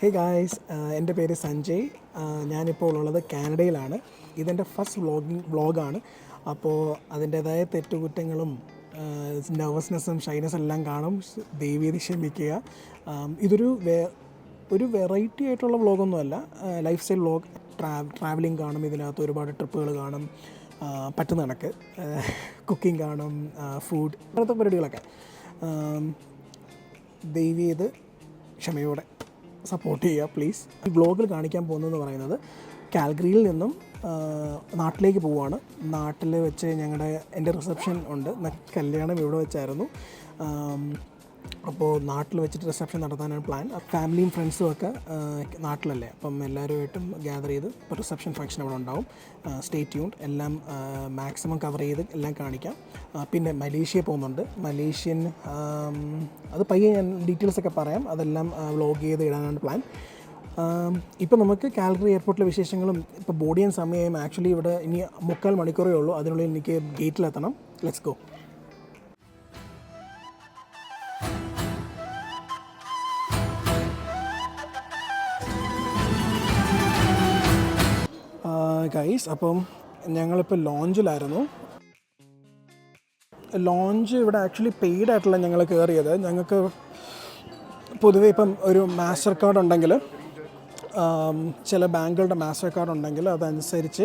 Hey guys എന്റെ പേര് സഞ്ജയ്. ഞാനിപ്പോൾ ഉള്ളത് കാനഡയിലാണ്. ഇതെന്റെ ഫസ്റ്റ് വ്ളോഗിങ് വ്ളോഗാണ് അപ്പോൾ അതിന്റേതായ തെറ്റുകുറ്റങ്ങളും നെർവസ്നെസ്സും ഷൈനസ് എല്ലാം കാണും. ദൈവീതി ക്ഷമിക്കുക. ഇതൊരു വേ ഒരു വെറൈറ്റി ആയിട്ടുള്ള വ്ളോഗൊന്നുമല്ല ലൈഫ് സ്റ്റൈൽ വ്ളോഗ് ട്രാ ട്രാവലിംഗ് കാണും ഇതിനകത്ത് ഒരുപാട് ട്രിപ്പുകൾ കാണും. പറ്റുന്ന കണക്ക്. കുക്കിംഗ് കാണും ഫുഡ് അങ്ങനത്തെ പരിപാടികളൊക്കെ. ദൈവീത് ക്ഷമയോടെ. സപ്പോർട്ട് ചെയ്യുക പ്ലീസ് ഈ ബ്ലോഗിൽ കാണിക്കാൻ പോകുന്നതെന്ന് പറയുന്നത് കാൽഗറിയിൽ നിന്നും നാട്ടിലേക്ക് പോവുകയാണ്. നാട്ടിൽ വെച്ച് ഞങ്ങളുടെ എന്റെ റിസപ്ഷൻ ഉണ്ട്. കല്യാണം ഇവിടെ വെച്ചായിരുന്നു. അപ്പോൾ നാട്ടിൽ വെച്ചിട്ട് റിസപ്ഷൻ നടത്താനാണ് പ്ലാൻ ഫാമിലിയും ഫ്രണ്ട്സും ഒക്കെ നാട്ടിലല്ലേ. അപ്പം എല്ലാവരുമായിട്ടും ഗ്യാദർ ചെയ്ത് ഇപ്പോൾ റിസപ്ഷൻ ഫംഗ്ഷൻ അവിടെ ഉണ്ടാവും. സ്റ്റേ ട്യൂൺഡ് എല്ലാം മാക്സിമം കവർ ചെയ്ത് എല്ലാം കാണിക്കാം. പിന്നെ മലേഷ്യ പോകുന്നുണ്ട്. മലേഷ്യൻ അത് പയ്യെ ഞാൻ ഡീറ്റെയിൽസ് ഒക്കെ പറയാം. അതെല്ലാം വ്ലോഗ് ചെയ്ത് ഇടാനാണ് പ്ലാൻ ഇപ്പോൾ നമുക്ക് കാൽഗറി എയർപോർട്ടിലെ വിശേഷങ്ങളും ഇപ്പോൾ ബോഡിയൻ സമയം ആക്ച്വലി ഇവിടെ ഇനി മുക്കാൽ മണിക്കൂറേ ഉള്ളൂ. അതിനുള്ളിൽ എനിക്ക് ഗേറ്റിലെത്തണം ലെറ്റ്സ് ഗോ ഗൈസ് അപ്പം ഞങ്ങളിപ്പോൾ ലോഞ്ചിലായിരുന്നു. ലോഞ്ച് ഇവിടെ ആക്ച്വലി പെയ്ഡ് ആയിട്ടുള്ള ഞങ്ങൾ കയറിയത് ഞങ്ങൾക്ക് പൊതുവേ ഇപ്പം ഒരു മാസ്റ്റർ കാർഡ് ഉണ്ടെങ്കിൽ ചില ബാങ്കുകളുടെ മാസ്റ്റർ കാർഡ് ഉണ്ടെങ്കിൽ അതനുസരിച്ച്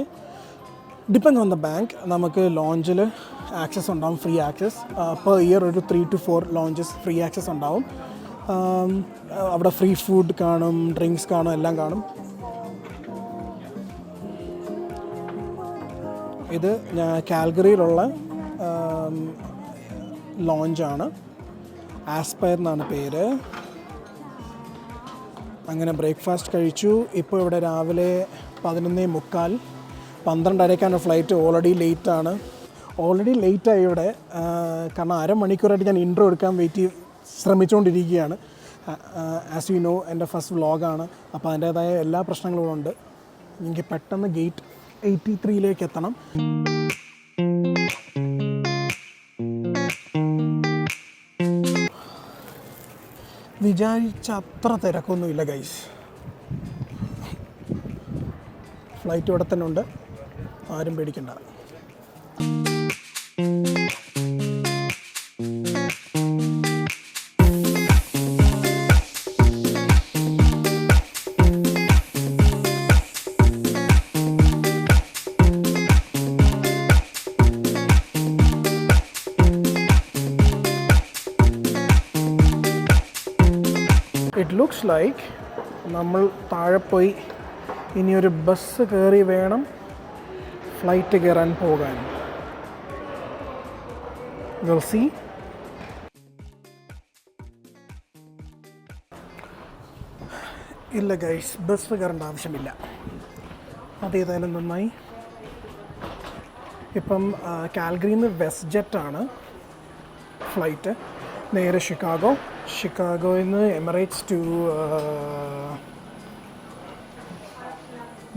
ഡിപ്പെൻഡ് ഓൺ ദ ബാങ്ക് നമുക്ക് ലോഞ്ചിൽ ആക്സസ് ഉണ്ടാവും ഫ്രീ ആക്സസ് പെർ ഇയർ ഒരു three two four lounges free access ഉണ്ടാവും. അവിടെ ഫ്രീ ഫുഡ് കാണും ഡ്രിങ്ക്സ് കാണും എല്ലാം കാണും. ഇത് കാൽഗറിയിലുള്ള ലോഞ്ചാണ്. ആസ്പയർ എന്നാണ് പേര്. അങ്ങനെ ബ്രേക്ക്ഫാസ്റ്റ് കഴിച്ചു. ഇപ്പോൾ ഇവിടെ രാവിലെ പതിനൊന്നേ മുക്കാൽ. പന്ത്രണ്ടരയ്ക്കാണ് ഫ്ലൈറ്റ്. ഓൾറെഡി ലേറ്റാണ്. ഓൾറെഡി ലേറ്റായി ഇവിടെ. കാരണം അരമണിക്കൂറായിട്ട് ഞാൻ ഇൻട്രോ എടുക്കാൻ വെയിറ്റ് ശ്രമിച്ചുകൊണ്ടിരിക്കുകയാണ് ആസ് യു നോ എന്റെ ഫസ്റ്റ് വ്ളോഗാണ് അപ്പോൾ അതിന്റേതായ എല്ലാ പ്രശ്നങ്ങളും ഉണ്ട്. എനിക്ക് പെട്ടെന്ന് ഗേറ്റ് എയ്റ്റി ത്രീയിലേക്ക് എത്തണം വിചാരിച്ച അത്ര തിരക്കൊന്നുമില്ല ഗൈസ് ഫ്ലൈറ്റ് ഇവിടെ തന്നെ ഉണ്ട്. ആരും പേടിക്കണ്ട. ലുക്സ് ലൈക്ക് നമ്മൾ താഴെ പോയി ഇനിയൊരു ബസ് കയറി വേണം ഫ്ലൈറ്റ് കയറാൻ പോകാൻ. ഗൾസി. ഇല്ല ഗൈസ് ബസ് കയറേണ്ട ആവശ്യമില്ല. അതേതായാലും നന്നായി. ഇപ്പം കാൽഗ്രിയിൽ നിന്ന് വെസ്റ്റ് ജെറ്റാണ് ഫ്ലൈറ്റ് നേരെ ഷിക്കാഗോ ഷിക്കാഗോയിൽ നിന്ന് Emirates to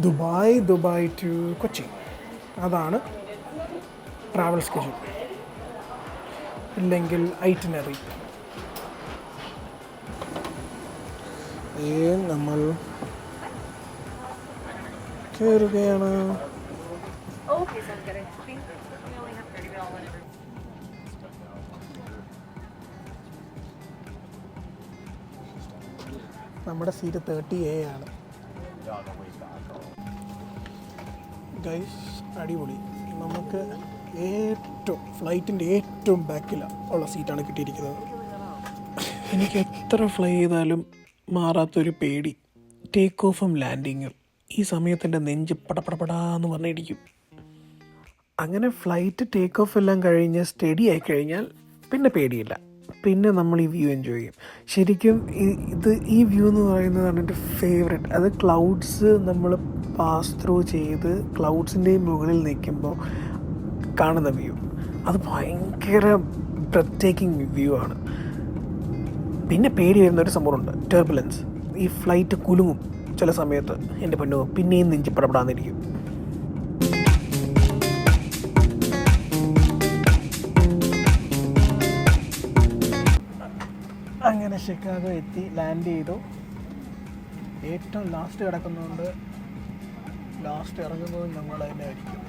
Dubai Dubai to Kochi. അതാണ് ട്രാവൽ സ്കെഡ്യൂൾ. ഇല്ലെങ്കിൽ ഐറ്റിനറി. ഏ നമ്മൾ കയറുകയാണ് നമ്മുടെ സീറ്റ് തേർട്ടി എ ആണ്. ഗൈസ് അടിപൊളി. നമുക്ക് ഏറ്റവും ഫ്ലൈറ്റിന്റെ ഏറ്റവും ബാക്കിൽ ഉള്ള സീറ്റാണ് കിട്ടിയിരിക്കുന്നത്. എനിക്ക് എത്ര ഫ്ലൈ ചെയ്താലും മാറാത്തൊരു പേടി. ടേക്ക് ഓഫും ലാൻഡിങ്ങും ഈ സമയത്തിന്റെ നെഞ്ച് പടപടപടാന്ന് പറഞ്ഞിരിക്കും. അങ്ങനെ ഫ്ലൈറ്റ് ടേക്ക് ഓഫ് എല്ലാം കഴിഞ്ഞ് സ്റ്റഡി ആയി കഴിഞ്ഞാൽ പിന്നെ പേടിയില്ല. പിന്നെ നമ്മൾ ഈ വ്യൂ എൻജോയ് ചെയ്യും. ശരിക്കും ഇത് ഈ വ്യൂ എന്ന് പറയുന്നതാണ് എന്റെ ഫേവറേറ്റ് അത് ക്ലൗഡ്സ് നമ്മൾ പാസ് ത്രൂ ചെയ്ത് ക്ലൗഡ്സിന്റെ മുകളിൽ നിൽക്കുമ്പോൾ കാണുന്ന വ്യൂ. അത് ഭയങ്കര ബ്രത്ത് ടേക്കിംഗ് വ്യൂ ആണ്. പിന്നെ പേടി വരുന്ന ഒരു സംഭവമുണ്ട് ടെർബുലൻസ് ഈ ഫ്ലൈറ്റ് കുലുങ്ങും ചില സമയത്ത് എന്റെ പൊന്നു. പിന്നെയും നെഞ്ചി അങ്ങനെ ഷിക്കാഗോ എത്തി ലാൻഡ് ചെയ്തു. ഏറ്റവും ലാസ്റ്റ് കിടക്കുന്നതുകൊണ്ട് ലാസ്റ്റ് ഇറങ്ങുന്നത് നമ്മൾ തന്നെ ആയിരിക്കും.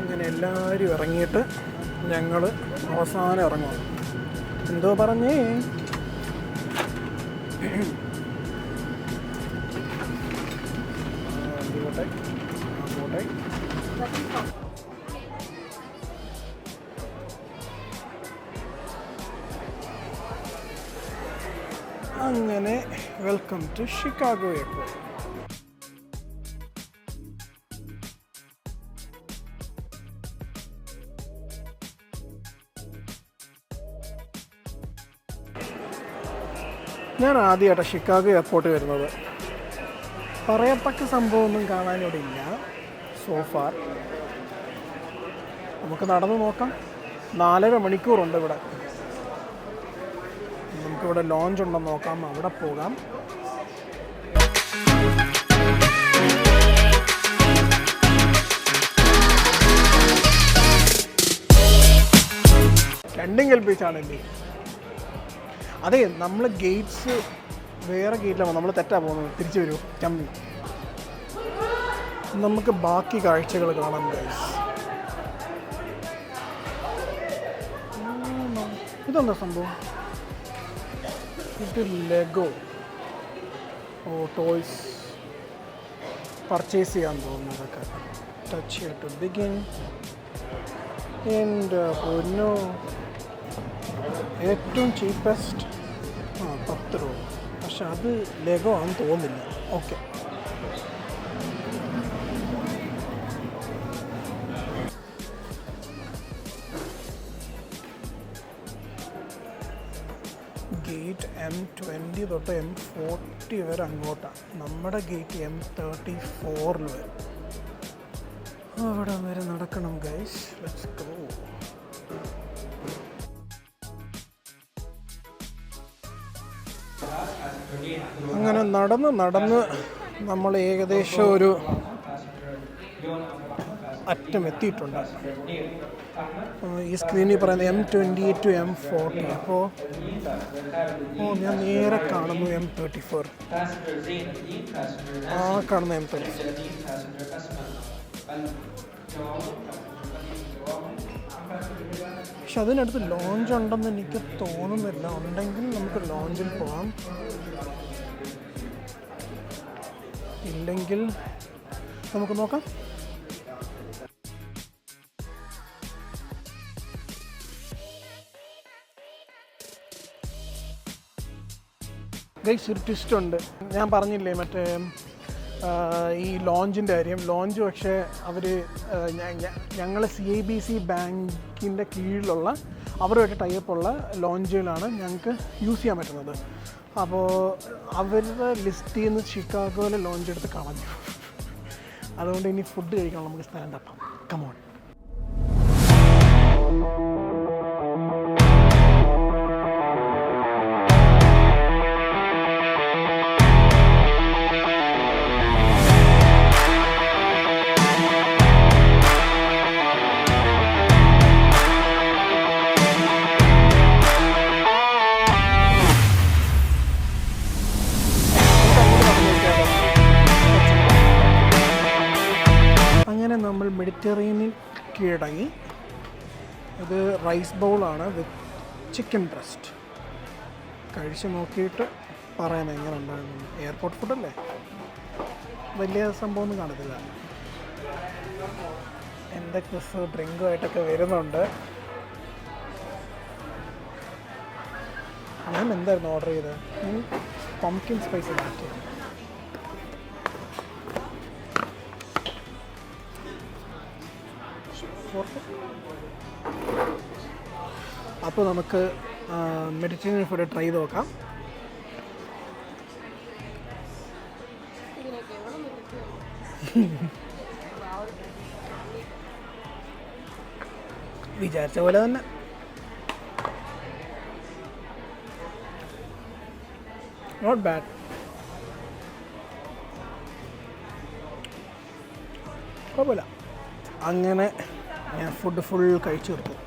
അങ്ങനെ എല്ലാവരും ഇറങ്ങിയിട്ട് ഞങ്ങൾ അവസാനം ഇറങ്ങും എന്തോ പറഞ്ഞേ? Thank വണ്ടി അങ്ങനെ വെൽക്കം ടു ഷിക്കാഗോ എയർപോർട്ട് ഞാൻ ആദ്യമായിട്ടാണ് ഷിക്കാഗോ എയർപോർട്ട് വരുന്നത്. പറയത്തക്ക സംഭവമൊന്നും കാണാനിവിടെ ഇല്ല. സോഫാർ നമുക്ക് നടന്നു നോക്കാം. നാലര മണിക്കൂറുണ്ട് ഇവിടെ. നമുക്കിവിടെ ലോഞ്ച് ഉണ്ടോ നോക്കാം. അവിടെ പോകാം. രണ്ടും കൽപ്പിച്ചാണ് എന്റെ അതെ നമ്മൾ ഗേറ്റ്സ് വേറെ ഗേറ്റിലാണ് നമ്മൾ തെറ്റാ പോകുന്നത്. തിരിച്ചു വരൂ. ചമ്മി നമുക്ക് ബാക്കി കാഴ്ചകൾ കാണാം ഗൈസ് ഇതെന്താ സംഭവം? ഇത് ലെഗോ ഓ ടോയ്സ് പർച്ചേസ് ചെയ്യാൻ തോന്നുന്നതൊക്കെ ടച്ച് ടു ബിഗിൻ എന്റെ പൊന്നു. ഏറ്റവും ചീപ്പസ്റ്റ് ആ പത്ത് രൂപ. പക്ഷെ അത് ലെഗോ ആണെന്ന് തോന്നുന്നില്ല. ഓക്കെ ട്വന്റി തൊട്ട് എം ഫോർട്ടി വരെ അങ്ങോട്ടാണ് നമ്മുടെ ഗേറ്റ് എം തേർട്ടി ഫോറിൽ വരും. അവിടെ വരെ നടക്കണം ഗൈസ് ഗോ അങ്ങനെ നടന്ന് നടന്ന് നമ്മൾ ഏകദേശം ഒരു അറ്റം എത്തിയിട്ടുണ്ട്. ഈ സ്ക്രീനിൽ പറയുന്നത് M twenty to M forty അപ്പോൾ ഓ ഞാൻ നേരെ കാണുന്നു എം തേർട്ടി ഫോർ ആ കാണുന്ന എം തേർട്ടി പക്ഷെ അതിനടുത്ത് ലോഞ്ച് ഉണ്ടെന്ന് എനിക്ക് തോന്നുന്നില്ല. ഉണ്ടെങ്കിൽ നമുക്ക് ലോഞ്ചിൽ പോകാം ഇല്ലെങ്കിൽ നമുക്ക് നോക്കാം. ഗൈസ് ഒരു ട്വിസ്റ്റ് ഉണ്ട്. ഞാൻ പറഞ്ഞില്ലേ മറ്റേ ഈ ലോഞ്ചിന്റെ കാര്യം. ലോഞ്ച് പക്ഷേ അവർ ഞങ്ങൾ സി ഐ ബി സി ബാങ്കിന്റെ കീഴിലുള്ള അവരുമായിട്ട് ടൈപ്പുള്ള ലോഞ്ചുകളാണ് ഞങ്ങൾക്ക് യൂസ് ചെയ്യാൻ പറ്റുന്നത്. അപ്പോൾ അവരുടെ ലിസ്റ്റിൽ നിന്ന് ഷിക്കാഗോയിലെ ലോഞ്ച് എടുത്ത് കളഞ്ഞു. അതുകൊണ്ട് ഇനി ഫുഡ് കഴിക്കണം നമുക്ക് stand appam come on rice ബൗളാണ് with chicken breast. കഴിച്ച് നോക്കിയിട്ട് പറയാം എങ്ങനെ ഉണ്ടായിരുന്നു എയർപോർട്ട് ഫുഡല്ലേ വലിയ സംഭവമൊന്നും കാണത്തില്ല. എന്റെ ക്രിസ് ഡ്രിങ്കുമായിട്ടൊക്കെ വരുന്നുണ്ട്. ഞാൻ എന്തായിരുന്നു ഓർഡർ ചെയ്തത്? പംകിൻ സ്പൈസ് മാറ്റി അപ്പോൾ നമുക്ക് മെഡിറ്ററേനിയൻ ഫുഡ് ട്രൈ ചെയ്ത് നോക്കാം. വിചാരിച്ച പോലെ തന്നെ. നോട്ട് ബാഡ് കുഴപ്പമില്ല. അങ്ങനെ ഞാൻ ഫുഡ് ഫുൾ കഴിച്ചു തീർത്തു.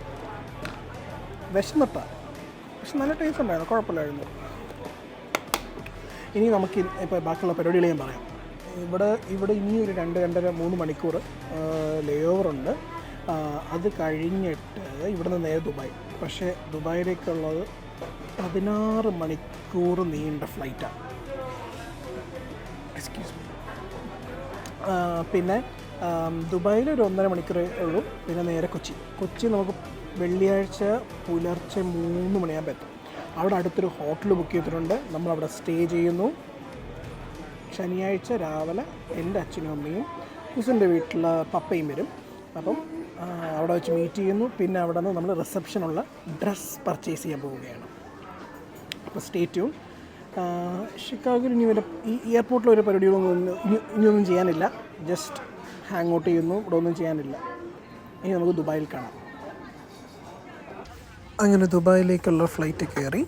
വിശന്നിട്ട പക്ഷെ നല്ല ടേസ്റ്റ് ഉണ്ടായിരുന്നു കുഴപ്പമില്ലായിരുന്നു. ഇനി നമുക്ക് ഇപ്പോൾ ബാക്കിയുള്ള പരിപാടികൾ ഞാൻ പറയാം. ഇവിടെ ഇവിടെ ഇനി ഒരു രണ്ട് രണ്ടര മൂന്ന് മണിക്കൂർ ലേ ഓവറുണ്ട് അത് കഴിഞ്ഞിട്ട് ഇവിടെ നിന്ന് നേരെ ദുബായ്. പക്ഷേ ദുബായിലേക്കുള്ളത് പതിനാറ് മണിക്കൂർ നീണ്ട ഫ്ലൈറ്റാണ് എക്സ്ക്യൂസ് മീ പിന്നെ ദുബായിൽ ഒരു ഒന്നര മണിക്കൂറേ ഉള്ളൂ. പിന്നെ നേരെ കൊച്ചി. കൊച്ചി നമുക്ക് വെള്ളിയാഴ്ച പുലർച്ചെ മൂന്ന് മണിയാകുമ്പോൾ എത്തും. അവിടെ അടുത്തൊരു ഹോട്ടൽ ബുക്ക് ചെയ്തിട്ടുണ്ട്. നമ്മൾ അവിടെ സ്റ്റേ ചെയ്യുന്നു. ശനിയാഴ്ച രാവിലെ എന്റെ അച്ഛനും അമ്മയും കുസിന്റെ വീട്ടിലെ പപ്പയും വരും. അപ്പം അവിടെ വെച്ച് മീറ്റ് ചെയ്യുന്നു. പിന്നെ അവിടെ നിന്ന് നമ്മൾ റിസപ്ഷനുള്ള ഡ്രസ്സ് പർച്ചേസ് ചെയ്യാൻ പോവുകയാണ്. അപ്പോൾ സ്റ്റേ ട്യൂൺ ഷിക്കാഗോയിൽ ഇനി വരെ ഈ എയർപോർട്ടിൽ ഒരു പരിപാടികളൊന്നും ഇനിയൊന്നും ചെയ്യാനില്ല. ജസ്റ്റ് ഹാങ് ഔട്ട് ചെയ്യുന്നു. ഇവിടെ ഒന്നും ചെയ്യാനില്ല. ഇനി നമുക്ക് ദുബായിൽ കാണാം. അങ്ങനെ ദുബായിലേക്കുള്ള ഫ്ലൈറ്റ് കയറി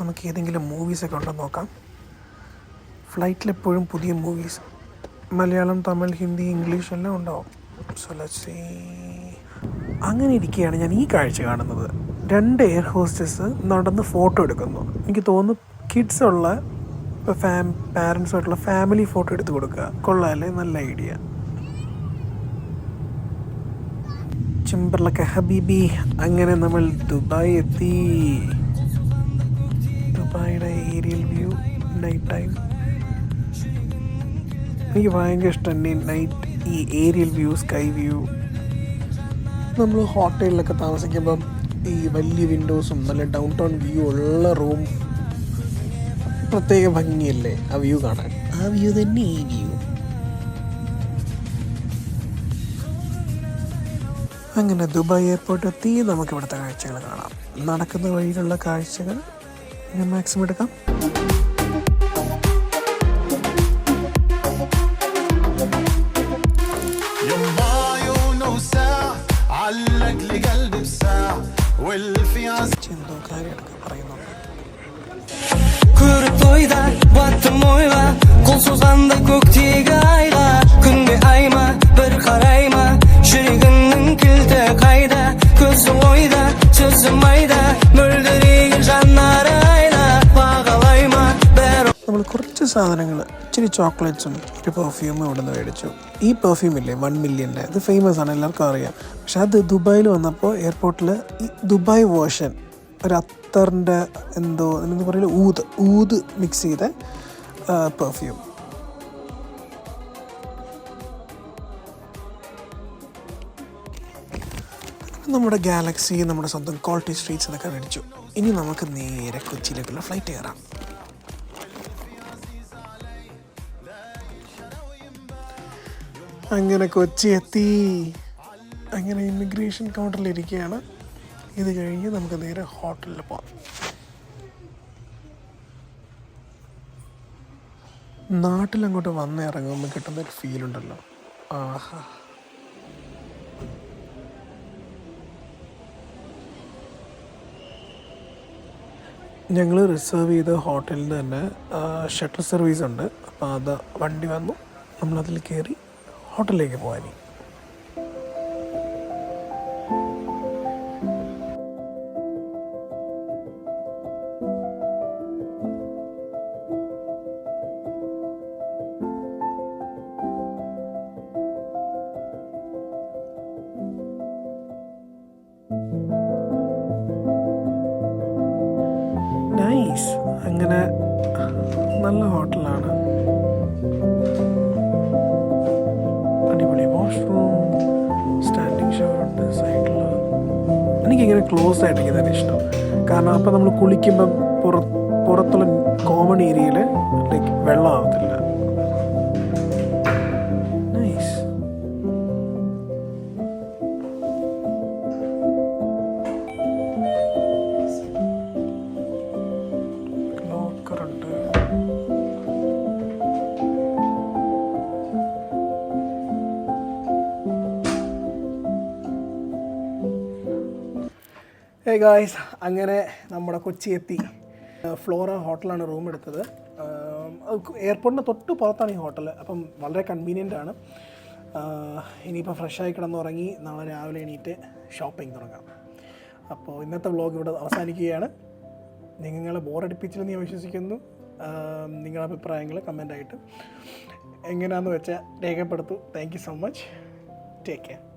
നമുക്ക് ഏതെങ്കിലും മൂവീസൊക്കെ ഉണ്ടോ നോക്കാം. ഫ്ലൈറ്റിലെപ്പോഴും പുതിയ മൂവീസ് മലയാളം തമിഴ് ഹിന്ദി ഇംഗ്ലീഷ് എല്ലാം ഉണ്ടാവും സോ ലെറ്റ്സ്. അങ്ങനെ ഇരിക്കുകയാണ് ഞാൻ ഈ കാഴ്ച കാണുന്നത്. രണ്ട് എയർ ഹോസ്റ്റസ് നടന്ന് ഫോട്ടോ എടുക്കുന്നു. എനിക്ക് തോന്നുന്നു കിഡ്സ് ഉള്ള ഇപ്പോൾ ഫാം പാരൻസുമായിട്ടുള്ള ഫാമിലി ഫോട്ടോ എടുത്ത് കൊടുക്കുക. കൊള്ളാമല്ലേ നല്ല ഐഡിയ ചിമ്പർലക്ക ഹബീബി അങ്ങനെ നമ്മൾ ദുബായ് എത്തി. ദുബായിയുടെ ഏരിയൽ വ്യൂ നൈറ്റ് ടൈം എനിക്ക് ഭയങ്കര ഇഷ്ടമാണ് നൈറ്റ് ഈ ഏരിയൽ വ്യൂ സ്കൈ വ്യൂ നമ്മൾ ഹോട്ടലിലൊക്കെ താമസിക്കുമ്പം ഈ വലിയ വിൻഡോസും നല്ല ഡൗൺ ടൗൺ വ്യൂ ഉള്ള റൂം പ്രത്യേക ഭംഗിയല്ലേ ആ വ്യൂ കാണാൻ? ആ വ്യൂ തന്നെ ഈ വ്യൂ അങ്ങനെ ദുബായ് എയർപോർട്ട് എത്തി. നമുക്ക് ഇവിടുത്തെ കാഴ്ചകൾ കാണാം. നടക്കുന്ന വഴിയിലുള്ള കാഴ്ചകൾ ഞാൻ മാക്സിമം എടുക്കാം. എന്തോ കാര്യമൊക്കെ പറയുന്നുണ്ട്. Kuru bir ayma bir karayma Jüriga кілті қайда көзі ойда сөзі майда мөлдіреген жанары айда бағалайма бәрі നമ്മൾ കുറച്ച് സാധനങ്ങൾ ഇച്ചിരി ചോക്ലേറ്റ്സും ഒരു പെർഫ്യൂമും ഇവിടെ നിന്ന് മേടിച്ചു ഈ പെർഫ്യൂം ഇല്ലേ വൺ മില്യൻ്റെ ഇത് ഫേമസ് ആണ് എല്ലാവർക്കും അറിയാം പക്ഷെ അത് ദുബായിൽ വന്നപ്പോൾ എയർപോർട്ടിൽ ഈ ദുബായ് വേർഷൻ ഒരു അത്തറിൻ്റെ എന്തോ എന്ന് പറയുന്നത് ഊത് ഊത് മിക്സ് ചെയ്ത പെർഫ്യൂം നമ്മുടെ ഗാലക്സി നമ്മുടെ സ്വന്തം ക്വാളിറ്റി സ്ട്രീറ്റ്സ് എന്നൊക്കെ മേടിച്ചു. ഇനി നമുക്ക് നേരെ കൊച്ചിയിലേക്കുള്ള ഫ്ലൈറ്റ് കയറാം. അങ്ങനെ കൊച്ചി എത്തി. അങ്ങനെ ഇമിഗ്രേഷൻ കൗണ്ടറിൽ ഇരിക്കുകയാണ്. ഇത് കഴിഞ്ഞ് നമുക്ക് നേരെ ഹോട്ടലിൽ പോകാം നാട്ടിലങ്ങോട്ട് വന്നിറങ്ങുമ്പോൾ കിട്ടുന്ന ഒരു ഫീൽ ഉണ്ടല്ലോ. ആഹാ. ഞങ്ങൾ റിസർവ് ചെയ്ത ഹോട്ടലിൽ നിന്ന് തന്നെ ഷട്ടിൽ സർവീസ് ഉണ്ട്. അപ്പോൾ അത് വണ്ടി വന്നു. നമ്മളതിൽ കയറി ഹോട്ടലിലേക്ക് പോകാനി അങ്ങനെ നല്ല ഹോട്ടലാണ്. അടിപൊളി വാഷ്റൂം സ്റ്റാൻഡിങ് ഷവർ ഉണ്ട് സൈഡിൽ എനിക്കിങ്ങനെ ക്ലോസ് ആയിട്ട് ഇരിക്കുന്നതിന് ഇഷ്ടം. കാരണം അപ്പം നമ്മൾ കുളിക്കുമ്പം പുറ പുറത്തുള്ള കോമൺ ഏരിയയിൽ ലൈക്ക് വെള്ളം ഗായ്സ് അങ്ങനെ നമ്മുടെ കൊച്ചി എത്തി. ഫ്ലോറ ഹോട്ടലാണ് റൂം എടുത്തത്. എയർപോർട്ടിന്റെ തൊട്ട് പുറത്താണ് ഈ ഹോട്ടൽ. അപ്പം വളരെ കൺവീനിയന്റ് ആണ്. ഇനിയിപ്പോൾ ഫ്രഷായി കിടന്നുറങ്ങി നാളെ രാവിലെ എണീറ്റ് ഷോപ്പിംഗ് തുടങ്ങാം. അപ്പോൾ ഇന്നത്തെ വ്ളോഗ് ഇവിടെ അവസാനിക്കുകയാണ്. നിങ്ങളെ ബോറടിപ്പിച്ചില്ലെന്ന് ഞാൻ വിശ്വസിക്കുന്നു. നിങ്ങളുടെ അഭിപ്രായങ്ങൾ കമന്റായിട്ട് എങ്ങനെയാണെന്ന് വെച്ചാൽ രേഖപ്പെടുത്തു. Thank you so much take care